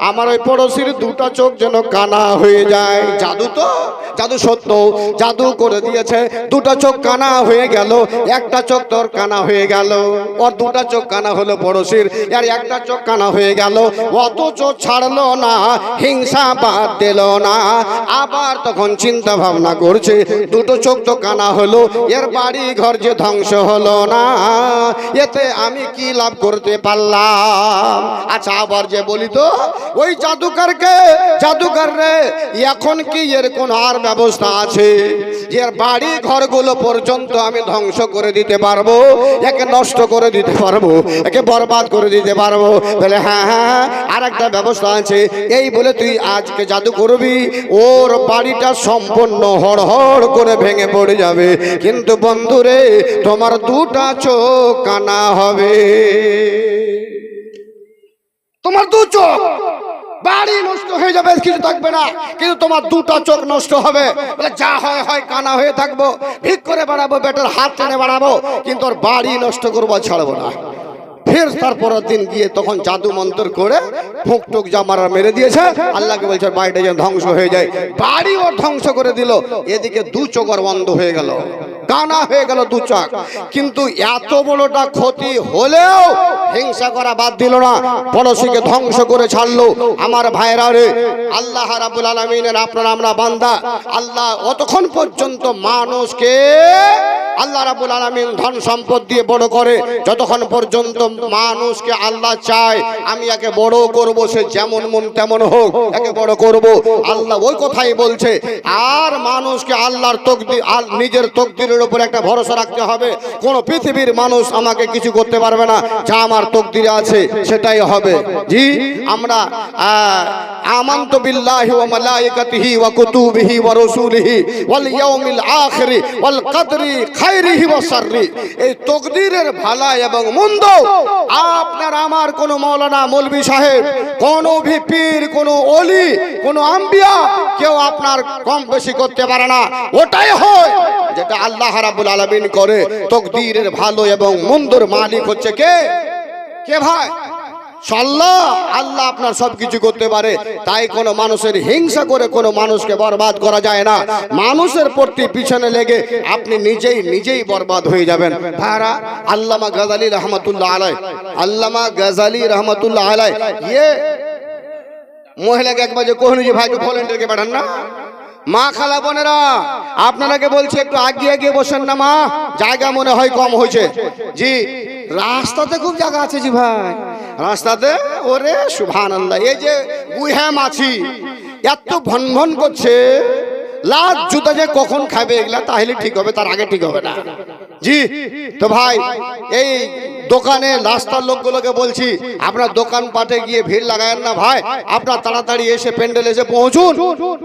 আমার ওই পড়োশির দুটা চোখ যেন কানা হয়ে যায়। জাদু তো? জাদু সত্য জাদু করে দিয়েছে। দুটো চোখ কানা হয়ে গেল, একটা চোখ তোর কানা হয়ে গেল। ওর দুটো চোখ কানা হলো পড়োশির, আর একটা চোখ কানা হয়ে গেল। অত চোখ ছাড়লো না, হিংসা বাদ দিল না। আবার তখন চিন্তা ভাবনা করছে, দুটো চোখ তো কানা হলো, এর বাড়ি ঘর যে ধ্বংস হলো না। এতে আমি কি লাভ করতে পারলাম? আচ্ছা আবার যে বলি তো, ওই জাদুকরকে জাদুকর রে এখন কি এর কোন আর ব্যবস্থা আছে যে বাড়ি ঘরগুলো পর্যন্ত আমি ধ্বংস করে দিতে পারব, একে নষ্ট করে দিতে পারব, একে বরবাদ করে দিতে পারব। বলে হ্যাঁ হ্যাঁ আর একটা ব্যবস্থা আছে, এই বলে তুই আজকে জাদু করবি, ওর বাড়িটা সম্পূর্ণ হড় হড় করে ভেঙে পড়ে যাবে। কিন্তু বন্ধুরে, তোমার দুটা চোখ কানা হবে। তোমার দু চোখ। বাড়ি নষ্ট হয়ে যাবে কিছু থাকবে না। কিন্তু তোমার দুটো চোখ নষ্ট হবে। বলে, যা হয় হয়, কানা হয়ে থাকব। ভিক করে বাড়াবো, বেটার হাত টেনে বাড়াবো। কিন্তু ওর বাড়ি নষ্ট করব ছাড়বো না। ফের তারপরের দিন গিয়ে তখন জাদু মন্তর করে ফুক টুক মারা দিয়েছে। আল্লাহকে বলছে, বাড়িটা যেন ধ্বংস হয়ে যায়। বাড়ি ওর ধ্বংস করে দিল। এদিকে দু চোখ ওর বন্ধ হয়ে গেল। কানা হয়ে গেল দু চোখ। কিন্তু এত বড়টা ক্ষতি হলেও হিংসা করা বাদ দিল না। পড়োশিকে ধ্বংস করে ছাড়লো। আমার ভাইরা রে, আল্লাহ রাবুল আলমিনের আপনার আমরা বান্দা। আল্লাহ অতক্ষণ পর্যন্ত মানুষকে আল্লাহ রাবুল আলমিন ধন সম্পদ দিয়ে বড় করে। যতক্ষণ পর্যন্ত মানুষকে আল্লাহ চায়, আমি একে বড় করব, সে যেমন মন তেমন হোক, একে বড় করব। আল্লাহ ওই কথাই বলছে। আর মানুষকে আল্লাহর তকদি আর নিজের তকদিরের উপর একটা ভরসা রাখতে হবে। কোন পৃথিবীর মানুষ আমাকে কিছু করতে পারবে না। যা আমার তকদিরে আছে, সেটাই হবে। জি, আমরা আমান্ত বিল্লাহি ওয়া মালাইকাতিহি ওয়া কুতুবিহি ওয়া রাসূলিহি ওয়াল ইয়াউমিল আখিরি ওয়াল কদরি খাইরিহি ওয়া শাররি। এই তকদিরের ভালা এবং মন্দ, আপনার আমার কোন মাওলানা মৌলভী সাহেব, কোন ভি পীর কোন ওলি, কোন আম্বিয়া কেউ আপনার কম বেশি করতে পারে না। ওটাই হয় যেটা আল্লাহ রাব্বুল আলামিন করে। তকদিরের ভালো এবং মন্দর মালিক হচ্ছে কে? কে ভাই? সাল্লাহ, আল্লাহ আপনার সবকিছু করতে পারে। তাই কোনো মানুষের হিংসা করে কোনো মানুষকে বরবাদ করা যায় না। মানুষের প্রতি পিছনে লেগে আপনি নিজেই নিজেই বরবাদ হয়ে যাবেন। ভাইরা, আল্লামা গাজালি রহমতুল্লাহ আলাই আল্লামা গাজালি রহমতুল্লাহ আলাই ইয়ে মহিলাকে একবার যে কোহনি যে, ভাইকে ভলেন্টিয়ারকে পাঠান না? মা খালা বোনেরা, আপনারাকে বলছি একটু আগিয়ে গিয়ে বসেন না মা। জায়গা মনে হয় কম হয়েছে। জি রাস্তাতে খুব জায়গা আছে জি ভাই। রাস্তাতে, ওরে সুভান আল্লাহ এই যে গুহ্যাম মাছি এত ভন ভন করছে লাজ জুতা যে কখন খাবে এগুলা তাহলে ঠিক হবে, তার আগে ঠিক হবে না। জি, তো ভাই, এই দোকানে রাস্তার লোকগুলোকে বলছি, আপনার দোকান পাটে গিয়ে ভিড় লাগায়েন না ভাই, আপনার তাড়াতাড়ি এসে প্যান্ডেল এসে পৌঁছুন।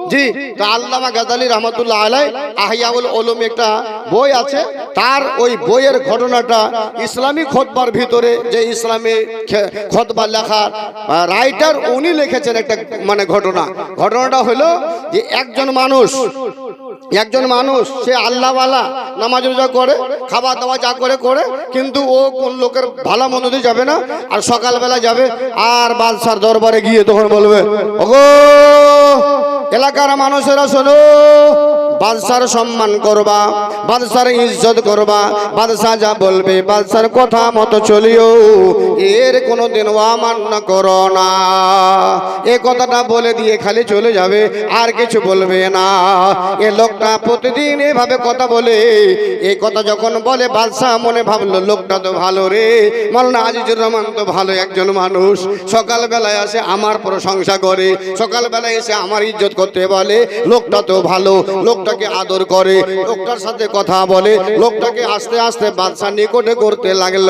জি, তো আল্লামা গাজালি রহমতুল্লাহ আলাই আহিয়াউল ওলম একটা বই আছে, তার ওই বইয়ের ঘটনাটা ইসলামী খতবার ভিতরে যে ইসলামী খে- খতবা লেখা রাইটার উনি লিখেছেন একটা মানে ঘটনা। ঘটনাটা হলো যে একজন মানুষ একজন মানুষ, সে আল্লাহওয়ালা, নামাজ রোজা করে খাওয়া দাওয়া যা করে করে, কিন্তু ও কোন লোকের ভালো মন্দ দিয়ে যাবে না, আর সকালবেলা যাবে, আর বাদশার দরবারে গিয়ে তখন বলবে, ওগো, এলাকার মানুষেরা শোনো বাদশার সম্মান করবা, বাদশার ইজ্জত করবা, বাদশাহ যা বলবে, বাদশার কথা মতো চলিও। এর কোনো দিন অমান্য করো না। এ কথাটা বলে দিয়ে খালি চলে যাবে, আর কিছু বলবে না। এ লোকটা প্রতিদিন এভাবে কথা বলে। এই কথা যখন বলে, বাদশাহ মনে ভাবলো, লোকটা তো ভালো রে। মালনা আজিজুর রহমান তো ভালো একজন মানুষ। সকালবেলায় আসে আমার প্রশংসা করে। সকালবেলায় এসে আমার ইজ্জত করতে বলে, লোকটা তো ভালো লোকটাকে আদর করে, লোকটার সাথে কথা বলে, লোকটাকে আস্তে আস্তে বাদশাহ নিকটে করতে লাগল।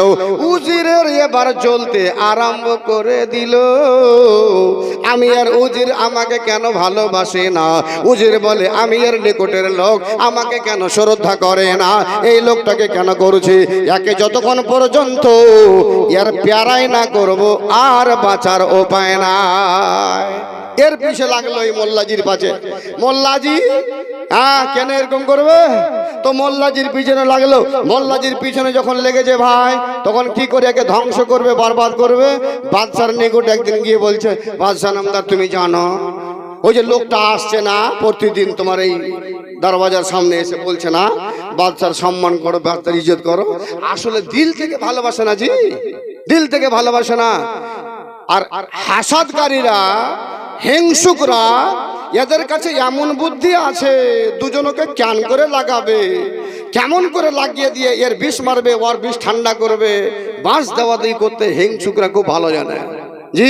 উজিরের এবার চলতে আরম্ভ করে দিল। আমি আর উজির আমাকে কেন ভালোবাসে না? উজির বলে, আমি এর নিকটের লোক, আমাকে কেন শ্রদ্ধা করে না? এই লোকটাকে কেন করছে? একে যতক্ষণ পর্যন্ত এর প্যারাই না করব, আর বাঁচার উপায় না এর পিছে লাগল এই মোল্লাজির পাশে। মোল্লাজি হ্যাঁ কেন এরকম করবে? তো মোল্লাজির পিছনে লাগল। মোল্লাজির পিছনে যখন লেগেছে ভাই, তখন কি করে একে ধ্বংস করবে বরবাদ করবে? বাদশার নিকট একদিন গিয়ে বলছে, বাদশাহ নামদার, তুমি জানো, ওই যে লোকটা আসছে না, প্রতিদিন তোমার এই দরওয়াজার সামনে এসে বলছে না, বাদশার সম্মান করো, বাদশার ইজ্জত করো। আসলে দিল থেকে ভালোবাসে না জি? দিল থেকে ভালোবাসে না। আর হাসাদকারীরা, হিংসুকরা এদের কাছে এমন বুদ্ধি আছে, দুজনকে ক্যান করে লাগাবে। কেমন করে লাগিয়ে দিয়ে এর বিষ মারবে, ওর বিষ ঠান্ডা করবে, বাঁশ দেওয়া দিয়ে করতে হিংসুকরা খুব ভালো জানে। জি,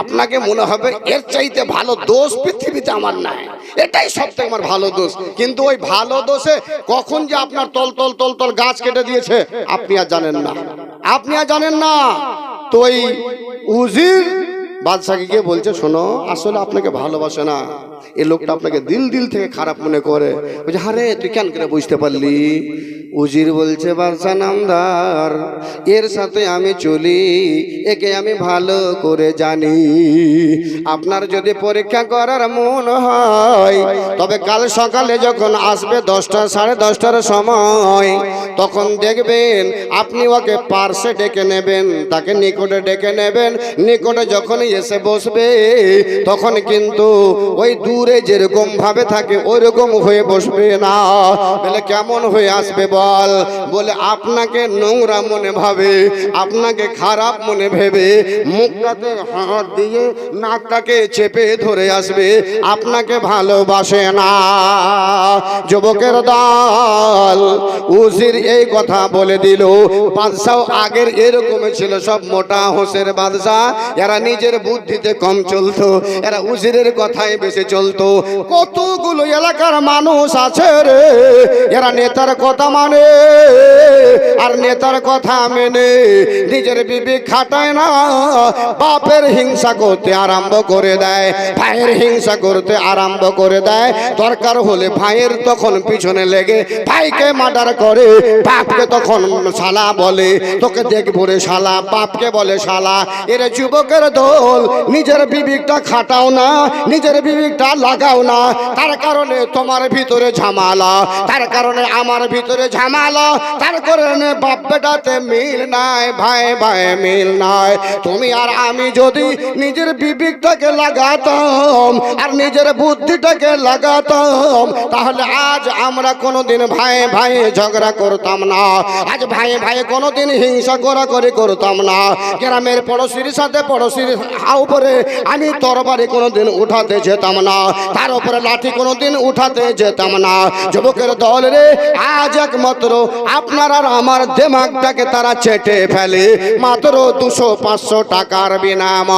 আপনাকে মনে হবে এর চাইতে ভালো দোষ পৃথিবীতে আমার নাই। এটাই সব থেকে আমার ভালো দোষ। কিন্তু ওই ভালো দোষে কখন যে আপনার তল তল তল তল গাছ কেটে দিয়েছে, আপনি আর জানেন না। আপনি আর জানেন না। তো ওই উজির বাদশাকে গিয়ে বলছে, শোনো, আসলে আপনাকে ভালোবাসে না। এই লোকটা আপনাকে দিল দিল থেকে খারাপ মনে করে। বলছে হ্যাঁ রে তুই কেন করে বুঝতে পারলি? উজির বলছে, বাদশা নামদার, এর সাথে আমি চলি, একে আমি ভালো করে জানি। আপনার যদি পরীক্ষা করার মন হয়, তবে কাল সকালে যখন আসবে দশটা সাড়ে দশটার সময়, তখন দেখবেন আপনি ওকে পার্সে ডেকে নেবেন, তাকে নিকটে ডেকে নেবেন। নিকটে যখন এসে বসবে, তখন কিন্তু ওই দূরে যেরকম ভাবে থাকে ওইরকম হয়ে বসবে না। বলে কেমন হয়ে আসবে বল? বলে আপনাকে নোংরা মনে ভাবে, আপনাকে খারাপ মনে ভেবে, মুখটাতে হাত দিয়ে নাকটাকে চেপে ধরে আসবে, আপনাকে ভালোবাসে না। যুবকের দল, উজির এই কথা বলে দিল। বাদশাহ আগের এরকম ছিল, সব মোটা হোসের বাদশাহ, এরা নিজের বুদ্ধিতে কম চলতো, এরা উজিরের কথায় বেশি চলতো। কতগুলো এলাকার মানুষ আছে রে, এরা নেতার কথা মানে আর নেতার কথা মেনে নিজের বিবেক খাটায় না, বাপের হিংসা করতে আরম্ভ করে দেয়, ভাইয়ের হিংসা করতে আরম্ভ করে দেয়। দরকার হলে ভাইয়ের তখন পিছনে লেগে ভাইকে মার্ডার করে, বাপকে তখন শালা বলে, তোকে দেখব রে শালা, বাপকে বলে শালা। এর যুবকের দল নিজের বিবেকটা খাটাও না, নিজের বিবেকটা লাগাও না। তার কারণে তোমার ভিতরে ঝামালা, তার কারণে আমার ভিতরে ঝামালা। তার কারণে বাপ বেটাতে মিল নাই, ভাই ভাই মিল নাই। তুমি আর আমি যদি নিজের বিবেকটাকে লাগাতাম, আর নিজের বুদ্ধিটাকে লাগাতাম, তাহলে আজ আমরা কোনোদিন ভাই ভাই ঝগড়া করতাম না। আজ ভাই ভাই কোনোদিন হিংসা করা করে করতাম না। গ্রামের পড়োশির সাথে পড়োশির উপরে আমি তরবারি কোনোদিন উঠাতে যেতাম না। তার উপরে লাঠি কোনোদিন উঠাতে যেতাম না। যুবকের দল রে, আজ একমাত্র আপনার আর আমার দেমাগটাকে তারা চেটে ফেলে। মাত্র দুশো পাঁচশো টাকার বিনাময়।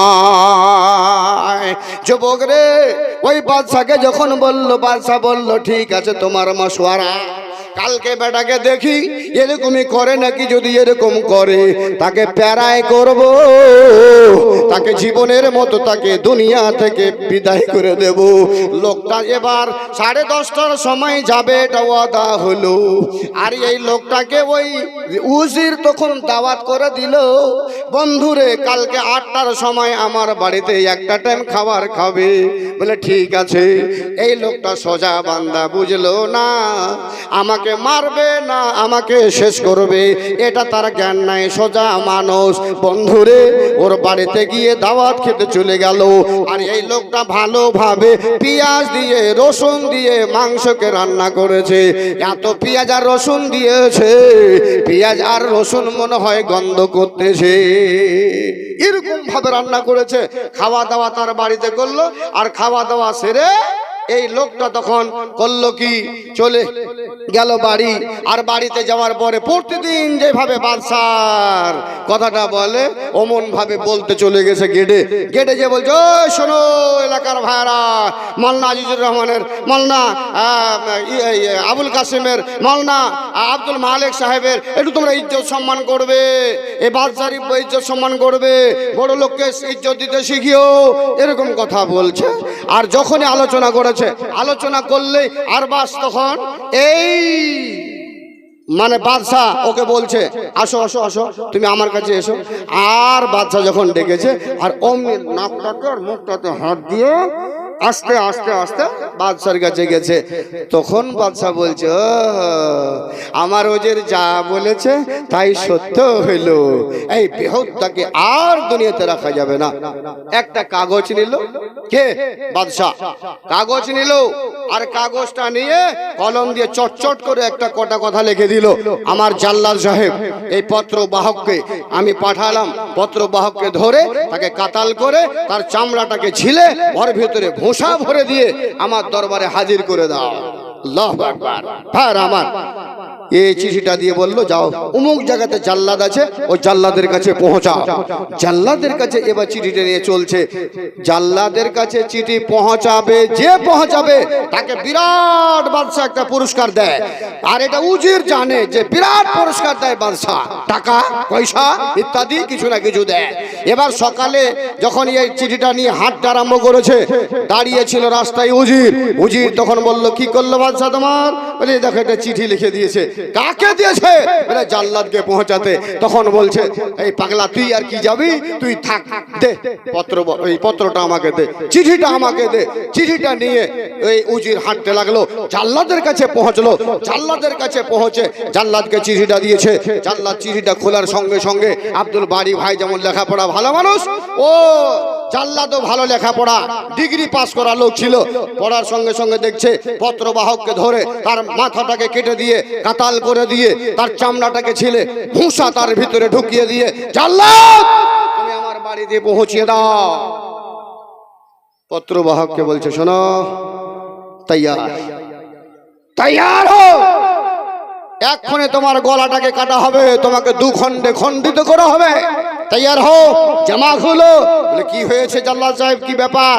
যুবক রে, ওই বাদশাকে যখন বলল, বাদশা বলল, ঠিক আছে, তোমার মশওয়ারা। কালকে বেটাকে দেখি এরকমই করে নাকি যদি এরকম করে। তাকে প্যারায় করব, তাকে জীবনের মতো তাকে দুনিয়া থেকে বিদায় করে দেব। লোকটা এবার সাড়ে দশটার সময় যাবে, এটা ওয়াদা হলো। আর এই লোকটাকে ওই উজির তখন দাওয়াত করে দিল, বন্ধুরে, কালকে আটটার সময় আমার বাড়িতে একটা টাইম খাবার খাবে। বলে, ঠিক আছে। এই লোকটা সোজা বান্দা বুঝলো না। আমাকে মারবে না আমাকে শেষ করবে? এটা তার জ্ঞান নাই, সোজা মানুষ। বন্ধুরে, ওর বাড়িতে গিয়ে দাওয়াত খেতে চলে গেল। আর এই লোকটা ভালোভাবে পেঁয়াজ দিয়ে, রসুন দিয়ে মাংসকে রান্না করেছে। এত পেঁয়াজ আর রসুন দিয়েছে। পেঁয়াজ আর রসুন মনে হয় গন্ধ করতেছে। এরকম ভাবে রান্না করেছে। খাওয়া দাওয়া তার বাড়িতে করল, আর খাওয়া দাওয়া সেরে এই লোকটা তখন করল কি, চলে গেল বাড়ি, আর বাড়িতে যাওয়ার পরে প্রতিদিন যেভাবে বাদশার কথাটা বলে অমন ভাবে বলতে চলে গেছে গেটে। গেটে যে বলছে, "ওই শোনো এলাকার ভাইরা মলনা আজিজুর রহমানের, মলনা আবুল কাসিমের, মলনা, আব্দুল মালিক সাহেবের, একটু তোমরা ইজ্জত সম্মান করবে, এ বাদশার ইজ্জত সম্মান করবে বড় লোককে ইজ্জত দিতে শিখিও। এরকম কথা বলছে। আর যখনই আলোচনা করেছে আলোচনা করলে আর বাস তখন এই মানে বাদশাহ ওকে বলছে, আসো আসো আসো, তুমি আমার কাছে এসো। আর বাদশাহ যখন ডেকেছে, আর অমনি নাকটাকে আর মুখটাতে হাত দিয়ে আস্তে আস্তে আস্তে বাদশার কাছে গেছে। তখন বাদশাহ বলছে আমার ওজের যা বলেছে তাই সত্য হইল। এই বেহত্তাকে আর দুনিয়াতে রাখা যাবে না। একটা কাগজ নিল কে বাদশাহ। কাগজ নিল আর কাগজটা নিয়ে কলম দিয়ে চটচট করে একটা কটা কথা লিখে দিল, আমার জাল্লাদ সাহেব, এই পত্র বাহককে আমি পাঠালাম। পত্র বাহককে ধরে তাকে কাতাল করে তার চামড়াটাকে ছিলে ওর ভিতরে ভোসা ভরে দিয়ে আমার দরবারে হাজির করে দাও। আল্লাহু আমার। এই চিঠিটা দিয়ে বলল, যাও, অমুক জায়গাতে জাল্লাদ আছে, ওই জাল্লাদের কাছে পৌঁছাও। জাল্লাদের কাছে এবার চিঠিটা নিয়ে চলছে। জাল্লাদের কাছে চিঠি পৌঁছাবে, যে পৌঁছাবে, তাকে বিরাট বাদশাহ একটা পুরস্কার দেয়। আর এটা উজির জানে যে বিরাট পুরস্কার দেয় বাদশাহ। টাকা, পয়সা, ইত্যাদি কিছু না কিছু দেয়। এবার সকালে যখন এই চিঠিটা নিয়ে হাঁটতে আরম্ভ করেছে দাঁড়িয়েছিল রাস্তায় উজির। উজির তখন বলল, কি করল বাদশাহ তোমার? বলে, দেখো, একটা চিঠি লিখে দিয়েছে। কাকে দিয়েছে? বলে জাল্লাদকে পৌঁছাতে তখন বলছে এই পাগলা তুই আর কি যাবি? তুই থাক দে পত্র এই পত্রটা আমাকে দে চিঠিটা আমাকে দে। চিঠিটা নিয়ে এই উজির হাঁটতে লাগল। জাল্লাদের কাছে পৌঁছলো। জাল্লাদের কাছে পৌঁছে জাল্লাদকে চিঠিটা দিয়েছে। জাল্লাদ চিঠিটা খোলার সঙ্গে সঙ্গে আব্দুল বাড়ি ভাই যেমন লেখাপড়া ভালো মানুষ ও জাল্লাদও ভালো লেখাপড়া, ডিগ্রি পাস করা লোক ছিল। পড়ার সঙ্গে সঙ্গে দেখছে পত্রবাহককে ধরে তার মাথাটাকে কেটে দিয়ে, কাতাল করে দিয়ে, তার চামড়াটাকে ছিলে ভূষা তার ভিতরে ঢুকিয়ে দিয়ে জাল্লাদ তুমি আমার বাড়িতে পৌঁছিয়ে দাও। পত্রবাহককে বলছে, শোনো, তৈয়ার তৈয়ার হো এক্ষণে তোমার গলাটাকে কাটা হবে, তোমাকে দু খণ্ডে খণ্ডিত করা হবে। তৈয়ার হো জামা খুলো বলে, কি হয়েছে জাল্লা সাহেব? কি ব্যাপার?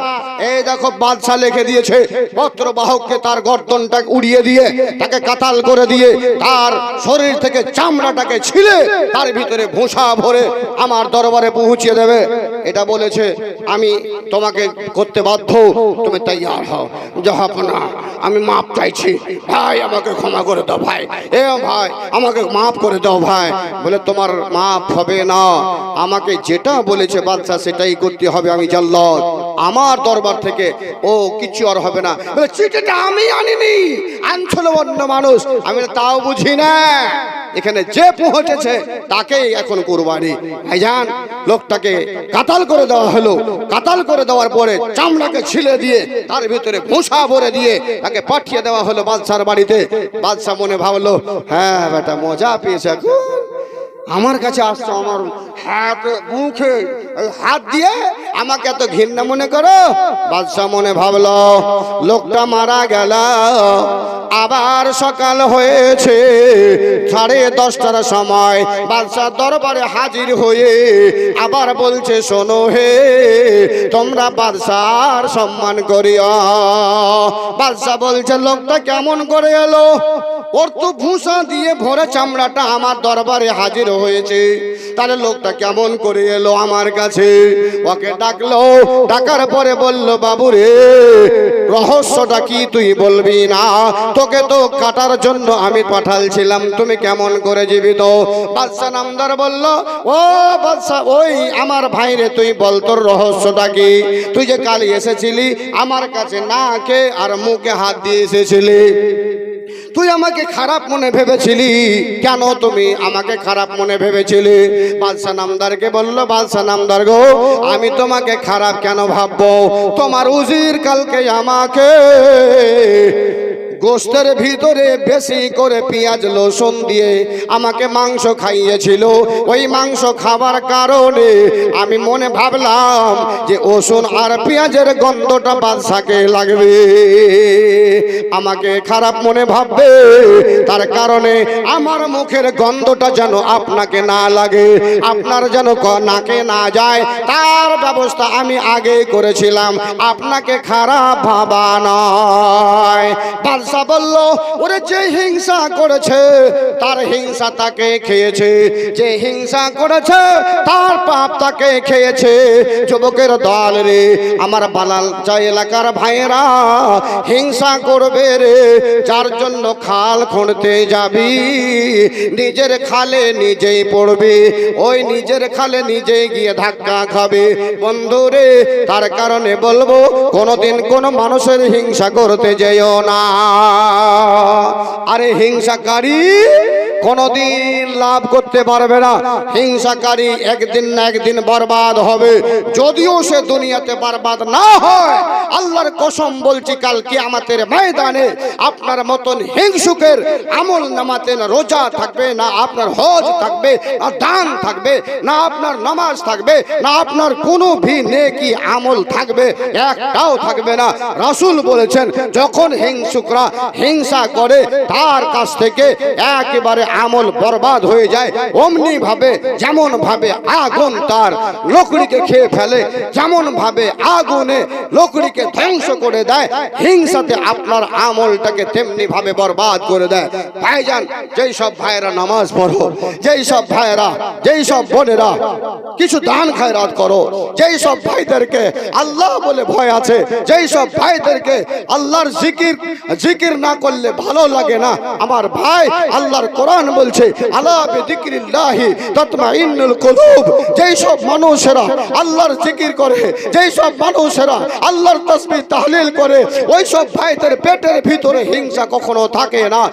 এই দেখো বাদশাহ লিখে দিয়েছে পত্র বাহককে তার গর্দনটা উড়িয়ে দিয়ে, তাকে কাতাল করে দিয়ে, তার শরীর থেকে চামড়াটাকে ছিলে, তার ভিতরে ভূষা ভরে আমার দরবারে পৌঁছিয়ে দেবে। এটা বলেছে, আমি তোমাকে করতে বাধ্য, তুমি তৈয়ার হও। জাহাপনা আমি মাপ চাইছি। ভাই, আমাকে ক্ষমা করে দাও, ভাই। এ ভাই, আমাকে মাফ করে দাও, ভাই। বলে, তোমার মাফ হবে না। আমাকে যেটা বলেছে বাদশাহ সেটাই করতে হবে আমি জাল্লাদ আমার দরবার থেকে ও কিছু আর হবে না। চিঠিটা আমি আনিনি আনছিল অন্য মানুষ। আমি তাও বুঝি না। এখানে যে পৌঁছেছে, তাকেই এখন কোরবানি। ভাইজান, লোকটাকে কাতাল করে দেওয়া হলো। কাতাল করে দেওয়ার পরে চামড়াকে ছিলে দিয়ে, তার ভিতরে ভূষা ভরে দিয়ে তাকে পাঠিয়ে দেওয়া হলো বাদশার বাড়িতে। বাদশাহ মনে ভাবলো হ্যাঁ বেটা, মজা পেয়েছে আমার কাছে আসছো আমার হাত, মুখে হাত দিয়ে আমাকে এত ঘৃণা মনে করো? বাদশাহ মনে ভাবলো, লোকটা মারা গেল। আবার সকাল হয়েছে, সাড়ে দশটার সময় বাদশাহ দরবারে হাজির হয়ে আবার বলছে, শোনো হে, তোমরা বাদশার সম্মান করিও। বাদশাহ বলছে, লোকটা কেমন করে এলো? ওর তো ভূষা দিয়ে ভরে চামড়াটা আমার দরবারে হাজির হয়েছে। তাহলে লোকটা কেমন করে এলো আমার কাছে? ওকে ডাকলো, ডাকার পরে বলল বাবু রে রহস্যটা কি তুই বলবি না? তোকে তো কাটার জন্য আমি পাঠালছিলাম। তুমি কেমন করে জীবিত? বাদশা নামদার বলল, ও বাদশা ওই আমার ভাই রে তুই বল, তোর রহস্যটা কি? তুই যে কাল এসেছিলি, আমার কাছে নাকে আর মুখে হাত দিয়ে এসেছিলি। তুই আমাকে খারাপ মনে ভেবেছিলি? কেন তুমি আমাকে খারাপ মনে ভেবেছিলি? বাদশা নামদারকে বলল বাদশা নামদার গো, আমি তোমাকে খারাপ কেন ভাববো? তোমার উজির কালকে আমাকে গোস্তের ভিতরে বেশি করে পেঁয়াজ, রসুন দিয়ে আমাকে মাংস খাইয়েছিল। ওই মাংস খাবার কারণে আমি মনে ভাবলাম যে ওষুন আর পেঁয়াজের গন্ধটা বাদশাকে লাগবে। আমাকে খারাপ মনে ভাববে, তার কারণে আমার মুখের গন্ধটা যেন আপনাকে না লাগে, আপনার যেন নাকে না যায়, তার ব্যবস্থা আমি আগে করেছিলাম। আপনাকে খারাপ ভাবা নয়। বাদশা বাদশা বলল, ওরে যে হিংসা করেছে, তার হিংসা তাকে খেয়েছে। যে হিংসা করেছে, তার পাপ তাকে খেয়েছে। যুবকের দল রে, আমার বালাল যা এলাকার ভাইয়েরা, হিংসা করবে রে। যার জন্য খাল খুঁড়তে যাবি, নিজের খালে নিজেই পড়বে। ওই নিজের খালে নিজেই গিয়ে ধাক্কা খাবে। বন্ধু রে, তার কারণে বলব, কোনোদিন কোনো মানুষের হিংসা করতে যেও না। আরে হিংসাকারী কোনোদিন লাভ করতে পারবে না। হিংসাকারী একদিন না একদিন বরবাদ হবে। যদিও সে দুনিয়াতে বরবাদ না হয়, আল্লাহর কসম বলছি, কাল আমাদের ময়দানে আপনার মতন হিংসুকের আমল নামাতে না রোজা থাকবে, না আপনার হজ থাকবে, না দান থাকবে, না আপনার নামাজ থাকবে, না আপনার কোনো ভি নেকি আমল থাকবে, একটাও থাকবে না। রাসুল বলেছেন, যখন হিংসুকরা হিংসা করে, তার কাছ থেকে একেবারে আমল বরবাদ হয়ে যায় অমনি ভাবে যেমন ভাবে আগুন তার লকড়িকে খেয়ে ফেলে যেমন ভাবে আগুনে লকড়িকে ধ্বংস করে দেয়, হিংসাতে আপনার আমলটাকে তেমনি ভাবে বরবাদ করে দেয়। ভাইজান, যেই সব ভাইয়েরা নামাজ পড়ো, যেই সব ভাইয়েরা, যেই সব বোনেরা কিছু দান খায়রাত করো, যেই সব ভাইদেরকে আল্লাহ বলে ভয় আছে, যেই সব ভাইদেরকে আল্লাহর জিকির জিকির না করলে ভালো লাগে না। আমার ভাই আল্লাহর কোরআন বলছে, আলা বিযিকরিল্লাহি তাতমাইন্নুল কুলুব। যেই সব মানুষেরা আল্লাহর জিকির করে, যেই সব মানুষেরা আল্লাহর তাসবিহ তাহলিল করে, ওই সব ভাইদের পেটের ভিতরে হিংসা কখনো থাকে না।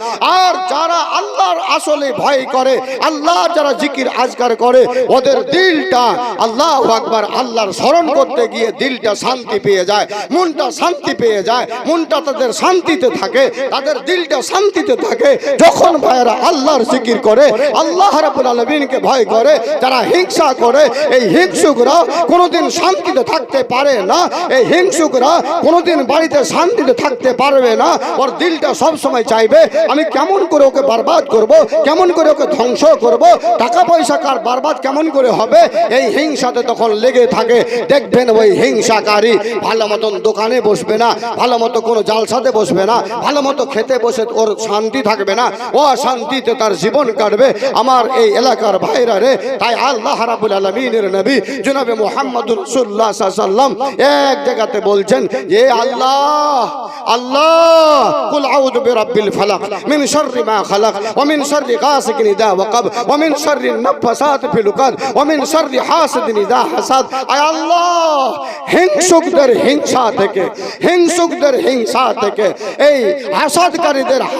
আর যারা আল্লাহর আসলে ভয় করে আল্লাহর যারা জিকির আজকার করে, ওদের দিলটা আল্লাহ আকবার আল্লাহর স্মরণ করতে গিয়ে দিলটা শান্তি পেয়ে যায়, মনটা শান্তি পেয়ে যায়, মনটা তাদের শান্তিতে থাকে, তাদের দিলটা শান্তিতে থাকে। যখন ভাইয়েরা আল্লাহর জিকির করে, আল্লাহ রাব্বুল আলামিনকে ভয় করে, যারা হিংসা করে, এই হিংসুকরা কোনোদিন শান্তিতে থাকতে পারে না। এই হিংসুকরা কোনোদিন বাড়িতে শান্তিতে থাকতে পারবে না। ওর দিলটা সব সময় চাইবে, আমি কেমন করে ওকে বরবাদ করব, কেমন করে ওকে ধ্বংস করব টাকা পয়সা কার বরবাদ কেমন করে হবে? এই হিংসাতে তখন লেগে থাকে। দেখবেন ওই হিংসাকারী ভালো মতন দোকানে বসবে না, ভালো মতো কোনো জালসাতে বসবে না, ভালো মতো খেতে বসে ওর শান্তি থাকবে না। ও শান্তিতে তার জীবন কাটবে আমার এই এলাকার ভাইরা রে। তাই আল্লাহ রাবুল আলমিনের নবী জনাবে মোহাম্মদুর রাসূলুল্লাহ সাল্লাম এক জায়গাতে বলছেন যে আল্লাহ আল্লাহ হাসাদ।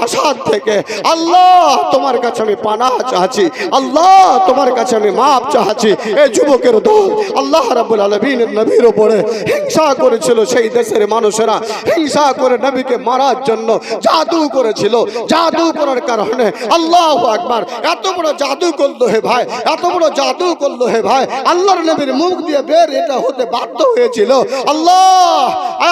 হাসাদ থেকে আল্লাহ তোমার কাছে আমি পানাহ চাচ্ছি আল্লাহ তোমার কাছে আমি মাপ চাচ্ছি এই যুবকের দল, আল্লাহ রাব্বুল আলামিন নবীর উপরে হিংসা করেছিল সেই দেশের মানুষেরা। হিংসা করে নবীকে মারার জন্য জাদু করেছিল। জাদু করার কারণে আল্লাহ আকবার। এত বড় জাদু করল হে ভাই, এত বড় জাদু করল হে ভাই। আল্লাহর নবীর মুখ দিয়ে বের এটা হতে বাধ্য হয়েছিল। আল্লাহ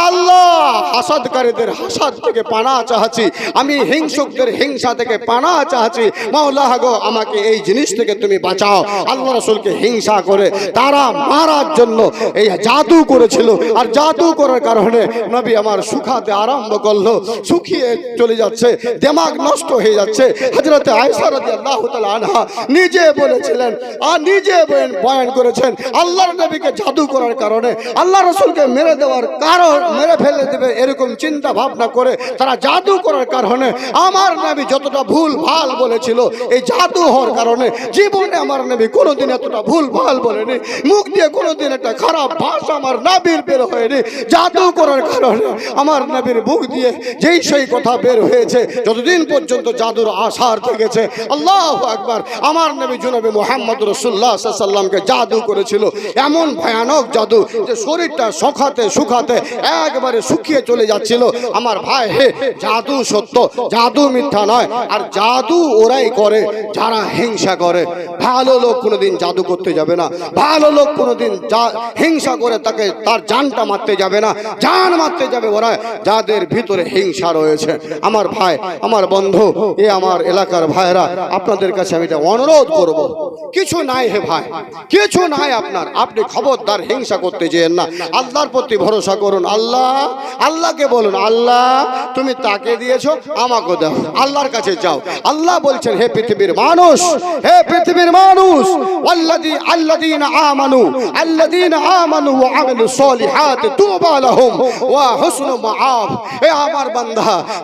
আল্লাহ, হাসাদকারীদের হাসাদ থেকে পানা চাচ্ছি আমি হিংসুকদের হিংসা থেকে পানা চাচ্ছি মাওলা গো, আমাকে এই জিনিস থেকে তুমি বাঁচাও। আল্লাহ রসুলকে হিংসা করে, তারা মারার জন্য এই জাদু করেছিল। আর জাদু করার কারণে নবী আমার শুকাতে আরম্ভ করল, শুকিয়ে চলে যাচ্ছে, দেমাগ নষ্ট হয়ে যাচ্ছে। হজরত আয়সা রাদিয়াল্লাহু তাআলা আনহা নিজে বলেছিলেন, আর নিজে বয়ান- করেছেন, আল্লাহর নবীকে জাদু করার কারণে আল্লাহ রসুলকে মেরে দেওয়ার কারণ মেরে ফেলে দেবে এরকম চিন্তা ভাবনা করে তারা জাদু করার কারণে আমার নবী যতটা ভুল ভালো বলেছিল এই জাদু হওয়ার কারণে জীবনে আমার নবী কোনোদিন এতটা ভুল ভালো বলেনি। মুখ দিয়ে কোনোদিন একটা খারাপ ভাষা আমার নাবির বের হয়নি। জাদু করার কারণে আমার নবীর মুখ দিয়ে যেই সেই কথা বের হয়েছে, যতদিন পর্যন্ত জাদুর আশার থেকেছে আল্লাহ আকবার, আমার নবী জনবী মোহাম্মদ রসুল্লাহ সাল্লামকে জাদু করেছিল। এমন ভয়ানক জাদু যে শরীরটা শুকাতে শুকাতে একবারে শুকিয়ে চলে যাচ্ছিল। আমার ভাই, হে, জাদু সত্য, জাদু মিথ্যা নয়। আর জাদু ওরা ওরাই করে, যারা হিংসা করে, ভালো লোক কোনোদিন জাদু করতে যাবে না। ভালো লোক কোনোদিন যা- হিংসা করে তাকে তার জানটা মারতে যাবে না। জান মারতে যাবে ওরা, যাদের ভিতরে হিংসা রয়েছে। আমার ভাই, আমার বন্ধু, এ আমার এলাকার ভাইরা আপনাদের কাছে আমি এটা অনুরোধ করব। কিছু নাই হে ভাই, কিছু নাই আপনার। আপনি খবরদার হিংসা করতে যেন না। আল্লাহর প্রতি ভরসা করুন। আল্লাহ, আল্লাহকে বলুন, আল্লাহ, তুমি তাকে দিয়েছ আমাকে দাও। আল্লাহর কাছে যাও। আল্লাহ বলছেন, হে পৃথিবীর মানুষ, হে পৃথিবীর মানুষ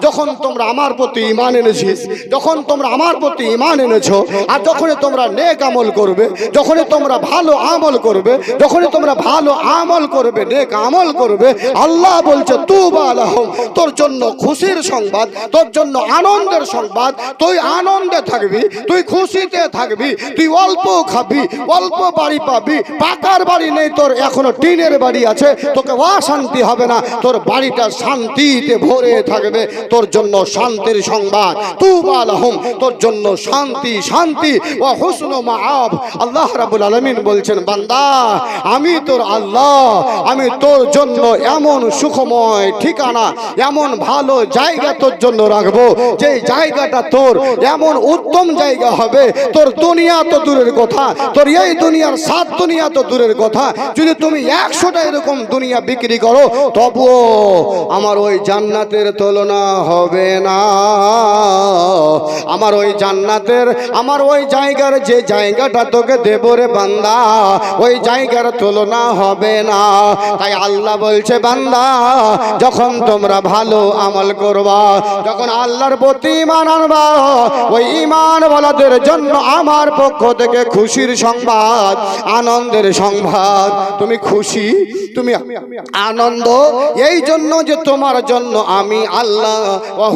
যখন যখন নেক আমল করবে তোমরা ভালো আমল করবে, যখনই তোমরা ভালো আমল করবে, নেক আমল করবে, আল্লাহ বলছে, তুবা লাহুম। তোর জন্য খুশির সংবাদ, তোর জন্য আনন্দের সংবাদ, তুই আনন্দে থাকবি, তুই খুশিতে থাকবি, তুই অল্প খাবি, অল্প বাড়ি পাবি, পাকার বাড়ি নেই তোর, এখনও টিনের বাড়ি আছে, তোকে অশান্তি হবে না, তোর বাড়িটা শান্তিতে ভরে থাকবে, তোর জন্য শান্তির সংবাদ তু বালাহুম তোর জন্য শান্তি শান্তি ও হুসন মাআব। আল্লাহ রাব্বুল আলামিন বলছেন, বান্দা, আমি তোর আল্লাহ, আমি তোর জন্য এমন সুখময় ঠিকানা, এমন ভালো জায়গা তোর জন্য রাখব যে জায়গাটা তোর এমন উত্তম জায়গা হবে। তোর দুনিয়া তো দূরের কথা। তোর এই দুনিয়ার সাত দুনিয়া তো দূরের কথা। যদি তুমি একশোটা এরকম দুনিয়া বিক্রি করো, তবুও আমার ওই জান্নাতের তুলনা হবে না। আমার ওই জান্নাতের, আমার ওই জায়গার যে জায়গাটা তোকে দেব রে বান্দা, ওই জায়গার তুলনা হবে না। তাই আল্লাহ বলছে, বান্দা, যখন তোমরা ভালো আমল করবা, যখন আল্লাহর প্রতি ইমান আনবা ওই ইমান বলাদের জন্য আমার পক্ষ থেকে খুশির সংবাদ, আনন্দের সংবাদ। তুমি খুশি? তুমি আনন্দ? এই জন্য যে তোমার জন্য আমি আল্লাহ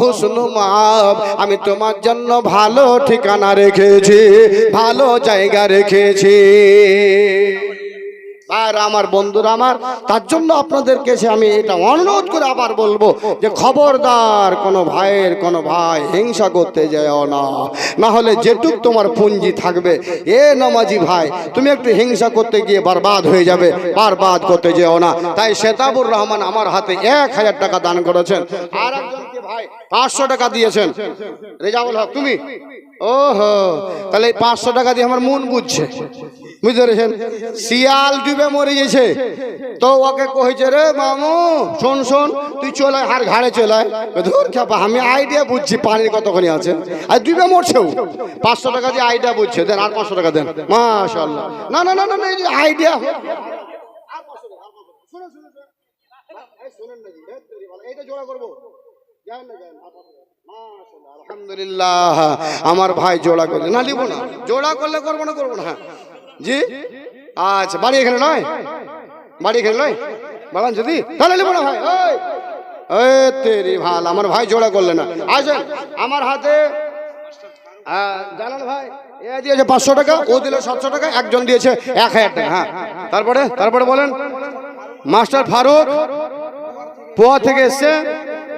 হুসনু মাপ আমি তোমার জন্য ভালো ঠিকানা রেখেছি, ভালো জায়গা রেখেছি। আর আমার বন্ধুরা আমার, তার জন্য আপনাদের কাছে আমি এটা অনুরোধ করে আবার বলব যে খবরদার, কোনো ভাইয়ের, কোনো ভাই হিংসা করতে যাও না। না হলে যেটুক তোমার পুঞ্জি থাকবে, এ নমাজি ভাই, তুমি একটু হিংসা করতে গিয়ে বরবাদ হয়ে যাবে, বারবাদ করতে যেও না। তাই শেতাবুর রহমান আমার হাতে এক হাজার টাকা দান করেছেন। আর একজনকে ভাই পাঁচশো টাকা দিয়েছেন। রেজাউল হক তুমি? ওহো তাহলে এই পাঁচশো টাকা দিয়ে আমার মন বুঝছে। বুঝতে পেরেছেন? শিয়াল ডুবে মরে গেছে। তো ওকে কইছে রে মামু শোন শোন তুই চলে আর ঘাড়ে চলে ধর খেপা আমি আইডিয়া বুঝছি পানির কতখানি আছে। আর ডুবে মরছেও পাঁচশো টাকা দিয়ে আইডিয়া বুঝছে দেন আর পাঁচশো টাকা দেন। মাশাল্লাহ না না না না না আইডিয়া এইটা জোড়া করব যান না যান মাশাআল্লাহ, আলহামদুলিল্লাহ আমার ভাই জোড়া করলে। না নিব না। জোড়া করলে করব না করব না হ্যাঁ। জি? আচ্ছা বাড়ি এখানে নয়? বাড়ি এখানে নয়? বাগান যদি। তাহলে নিব না, ভাই। তেরি ভালো, আমার ভাই জোড়া করলে না। আসেন, আমার হাতে জানাল ভাই, এ দিয়েছে পাঁচশো টাকা, ও দিল সাতশো টাকা, একজন দিয়েছে এক হাজার টাকা হ্যাঁ। তারপরে তারপরে বলেন, মাস্টার ফারুক, পোয়া থেকে এসছে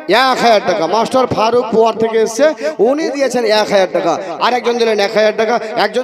এক হাজার টাকা। মাস্টার ফারুক পোয়ার থেকে এসছে। উনি দিয়েছেন এক হাজার টাকা। আর একজন দিলেন এক হাজার টাকা। একজন